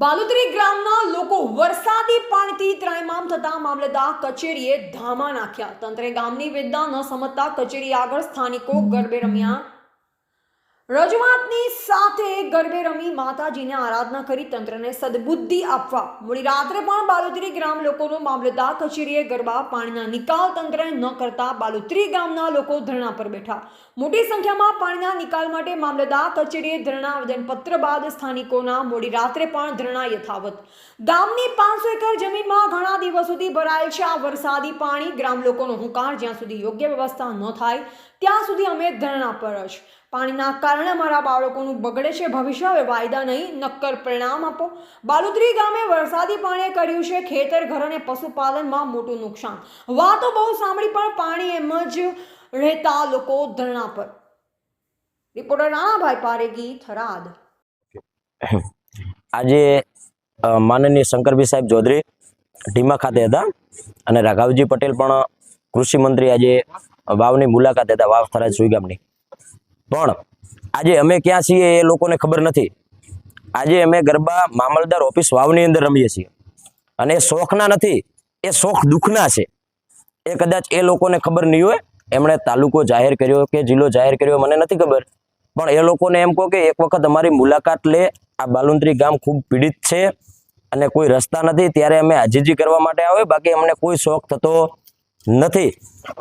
બાલુદરી ગ્રામના લોકો વરસાદી પાણીથી ત્રાયમામ થતા મામલતદાર કચેરીએ ધામા નાખ્યા. તંત્રે ગામની વેદના ન સમજતા કચેરી આગળ સ્થાનિકો ગરબે રમ્યા. રજૂઆતની સાથે ગરબે રમી માતાજીને આરાધના કરી તંત્રને સદબુદ્ધિ આપવા. મોડી રાત્રે પણ બાલુત્રી ગ્રામ લોકોનો મામલતદાર કચેરીએ ગરબા પાણીના નિકાલ તંત્રએ ન કરતા બાલુત્રી ગામના લોકો ધરણા પર બેઠા. મોટી સંખ્યામાં પાણીના નિકાલ માટે મામલતદાર કચેરીએ ધરણા આવેદનપત્ર બાદ સ્થાનિકોના મોડી રાત્રે પણ ધરણા યથાવત. ગામની પાંચસો એકર જમીનમાં ઘણા દિવસોથી ભરાયેલ છે આ વરસાદી પાણી. ગ્રામ લોકોનો હુંકાર જ્યાં સુધી યોગ્ય વ્યવસ્થા ન થાય, ત્યાં સુધી અમે ધરણા પર જ. પાણીના કારણે મારા બાળકોનું બગડે છે ભવિષ્ય. હવે વાયદા નહીં, નક્કર પરિણામ આપો. બાલુદ્રી ગામે વરસાદી પાણીએ કર્યું છે ખેતર, ઘર અને પશુપાલનમાં મોટું નુકસાન. વાતો બહુ સાંભળી, પણ પાણી એમ જ રહેતા લોકો ધરણા પર. રિપોર્ટર રાણાભાઈ પારેગી, થરાદ. આજે માનનીય શંકરભી સાહેબ ચૌધરી ઢીમા ખાતે હતા અને રાઘવજી પટેલ પણ કૃષિ મંત્રી આજે વાવની મુલાકાતે હતા વાવ થરાદ સુઈ ગામની. પણ આજે અમે ક્યાં છીએ એ લોકોને ખબર નથી. આજે અમે ગરબા મામલદાર ઓફિસ વાવની અંદર રમીએ છીએ. અને એ શોખના નથી, એ શોખ દુઃખના છે. એ કદાચ એ લોકોને ખબર નહીં હોય, એમણે તાલુકો જાહેર કર્યો કે જિલ્લો જાહેર કર્યો મને નથી ખબર. પણ એ લોકોને એમ કહો કે એક વખત અમારી મુલાકાત લે, આ બાલુંત્રી ગામ ખૂબ પીડિત છે અને કોઈ રસ્તા નથી, ત્યારે અમે આજીજી કરવા માટે આવે, બાકી અમને કોઈ શોખ થતો નથી.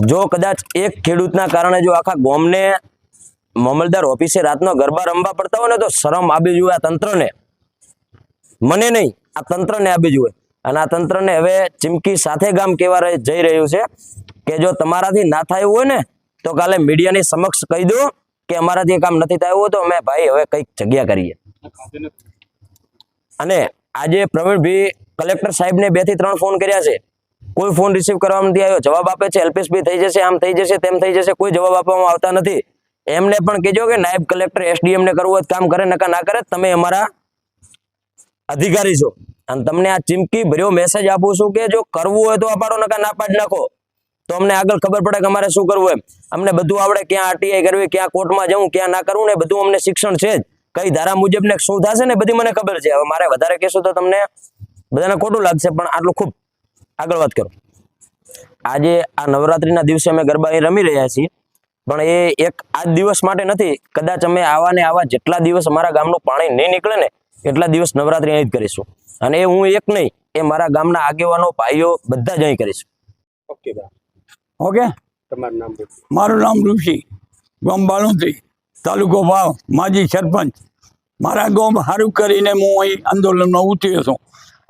જો કદાચ એક ખેડૂતના કારણે જો આખા ગામને મામલદાર ઓફિસે રાતનો ગરબા રમવા પડતા હોય ને તો શરમ આવી જોઈએ આ તંત્રને. મને નહીં, આ તંત્રને આપી જોઈએ અને આ તંત્રને હવે ચીમકી સાથે ગામ કેવા જઈ રહ્યું છે કે જો તમારાથી ના થયું હોય ને, તો કાલે મીડિયાની સમક્ષ કહી દો કે અમારાથી કામ નથી થયું તો અમે ભાઈ હવે કંઈક જગ્યા કરીએ. અને આજે પ્રવીણભાઈ કલેક્ટર સાહેબને બેથી ત્રણ ફોન કર્યા છે. કોઈ ફોન રિસીવ કરવામાં નથી આવ્યો. જવાબ આપે છે એલપીએસબી થઈ જશે, આમ થઈ જશે, તેમ થઈ જશે, કોઈ જવાબ આપવામાં આવતા નથી. એમને પણ કહેજો કે નાયબ કલેક્ટર એસડીએમ ને કરવું કામ કરે નકા ના કરે, તમે અમારા અધિકારી છો. અને તમને આ ચીમકી ભર્યો મેસેજ આપું છું કે જો કરવું હોય તો આ પાડો નકા ના પાડી નાખો. તો અમને આગળ ખબર પડે કે અમારે શું કરવું એમ. અમને બધું આવડે ક્યાં આરટીઆઈ કરવી, ક્યાં કોર્ટમાં જવું, ક્યાં ના કરવું ને બધું અમને શિક્ષણ છે જ. કઈ ધારા મુજબ ને શું થશે ને બધી મને ખબર છે. હવે મારે વધારે કહેશું તો તમને બધાને ખોટું લાગશે, પણ આટલું ખૂબ આગળ વાત કરો. આજે આ નવરાત્રીના દિવસે અમે ગરબા એ રમી રહ્યા છીએ. પણ એ એક આજ દિવસ માટે નથી. કદાચ અમે આવા ને આવા જેટલા દિવસ અમારા ગામનું પાણી નહીં નીકળે ને એટલા દિવસ નવરાત્રી અહીં જ કરીશું. અને એ હું એક નહીં એ મારા ગામના આગેવાનો ભાઈઓ બધા જ અહીં કરીશું. Okay okay? તમારું નામ મારું નામ ઋષિ ગામ બાલુંત્રી તાલુકો ભાવ માજી સરપંચ. મારા ગામ સારું કરીને હું અહીં આંદોલનમાં ઉતર્યો છું.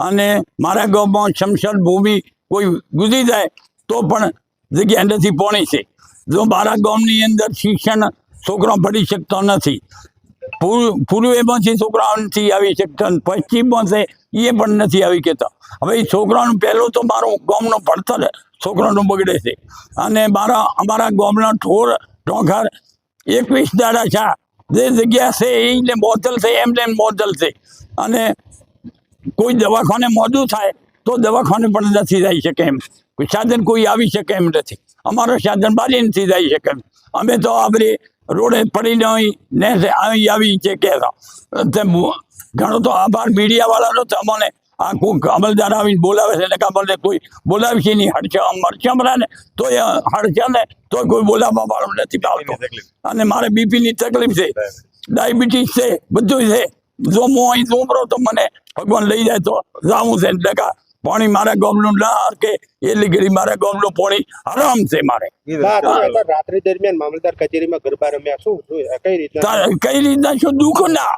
અને મારા ગામમાં શમશાન ભૂમિ કોઈ ગુજરી જાય તો પણ જગ્યા નથી પોણી છે. જો મારા ગામની અંદર શિક્ષણ છોકરો ભણી શકતો નથી. પૂર્વ પૂર્વેમાંથી છોકરાઓ નથી આવી શકતા પશ્ચિમમાંથી એ પણ નથી આવી કહેતા. હવે એ છોકરાનું પહેલું તો મારું ગામનો ભણતર છોકરાનું બગડે છે. અને મારા, અમારા ગામના ઠોર ઢોંઘર એકવીસ દાડા છે. જે જગ્યા છે એને બોતલ છે, એમને એમ બોતલ છે. અને કોઈ દવાખાને મોડું થાય તો દવાખાને પણ નથી જઈ શકે એમ. કોઈ સાધન કોઈ આવી શકે એમ નથી. અમારો સાધન બારી નથી જઈ શકે અમે તો આપણે રોડે પડીને અહીં ને અહીં આવી છે કે ઘણો તો આભાર મીડિયાવાળાનો તો અમને આ કોઈ અમલદાર આવીને બોલાવે છે ને અમને કોઈ બોલાવે છે નહીં. હડચા મરચા ને તો એ હડચા ને તો કોઈ બોલાવવા વાળો નથી આવતો અને મારે બીપીની તકલીફ છે. ડાયાબિટીસ છે બધું છે. જો હું અહીં ઉમરો તો મને ભગવાન લઈ જાય તો જાવું છે ટકા પાણી મારા ગામનું ના હરકે એટલી મારા ગામનું પાણી હરામ છે મારે. રાત્રિ દરમિયાન મામલતદાર કચેરીમાં ગરબા રમ્યા શું? કઈ રીતના? કઈ રીતના શું દુઃખ ના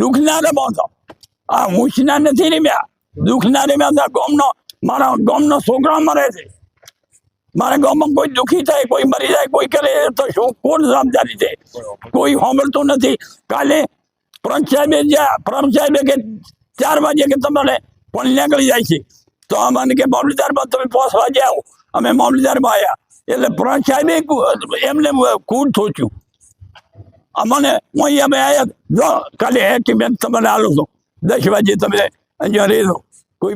દુઃખ ના રમાતો આ હુંશના નથી રમ્યા. દુઃખ ના રમ્યા ગામનો મારા ગામનો છોકરા મરે છે. મારા ગામમાં કોઈ દુઃખી થાય કોઈ મરી જાય કોઈ કરે તો શું કોણ જવાબદારી છે કોઈ સાંભળતું નથી. કાલે પ્રમ સાહેબે જ્યાં પ્રમ સાહેબે કે ચાર વાગે કે તમારે પણ નીકળી જાય છે. તો અમને કે મામલતદારમાં તમે વાગે આવો. અમે મામલતદારમાં આવ્યા એટલે પ્રાણ સાહેબે એમને કૂદ થોચ્યું. અમને હું અમે આવ્યા જો કાલે હેઠી મેં તમને આલું છું. દસ વાગે તમે અહીંયા રહેજો.